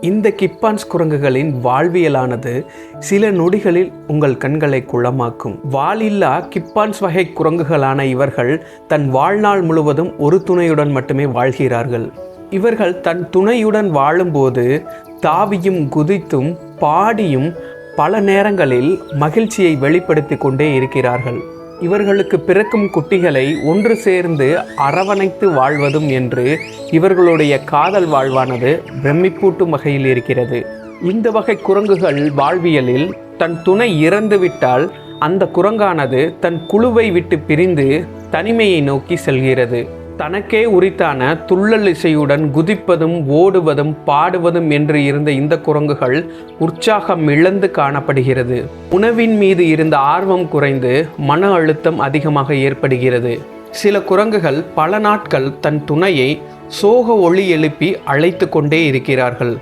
இந்த கிப்பான்ஸ் குரங்குகளின் வாழ்வியலானது சில நொடிகளில் உங்கள் கண்களை குளமாக்கும். வாலில்லா கிப்பான்ஸ் வகை குரங்குகளான இவர்கள் தன் வாழ்நாள் முழுவதும் ஒரு துணையுடன் மட்டுமே வாழ்கிறார்கள். இவர்கள் தன் துணையுடன் வாழும்போது தாவியும் குதித்தும் பாடியும் பல நேரங்களில் மகிழ்ச்சியை வெளிப்படுத்தி கொண்டே இருக்கிறார்கள். இவர்களுக்கு பிறக்கும் குட்டிகளை ஒன்று சேர்ந்து அரவணைத்து வாழ்வதும் என்று இவர்களுடைய காதல் வாழ்வானது பிரமிப்பூட்டும் வகையில் இருக்கிறது. இந்த வகை குரங்குகள் வாழ்வியலில் தன் துணை இறந்துவிட்டால் அந்த குரங்கானது தன் குழுவை விட்டு பிரிந்து தனிமையை நோக்கி செல்கிறது. தனக்கே உரித்தான துள்ளல் இசையுடன் குதிப்பதும் ஓடுவதும் பாடுவதும் என்று இருந்த இந்த குரங்குகள் உற்சாகம் இழந்து காணப்படுகிறது. உணவின் மீது இருந்த ஆர்வம் குறைந்து மன அழுத்தம் அதிகமாக ஏற்படுகிறது. சில குரங்குகள் பல நாட்கள் தன் துணையை சோக ஒளி எழுப்பி அழைத்து கொண்டே இருக்கிறார்கள்.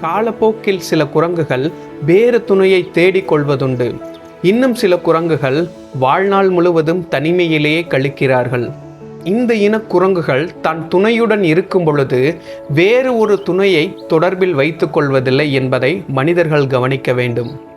காலப்போக்கில் சில குரங்குகள் வேறு துணையை தேடிக் கொள்வதுண்டு இன்னும் சில குரங்குகள் வாழ்நாள் முழுவதும் தனிமையிலேயே கழிக்கிறார்கள். இந்த இன குரங்குகள் தன் துணையுடன் இருக்கும் பொழுது வேறு ஒரு துணையை தொடர்பில் வைத்துக் கொள்வதில்லை என்பதை மனிதர்கள் கவனிக்க வேண்டும்.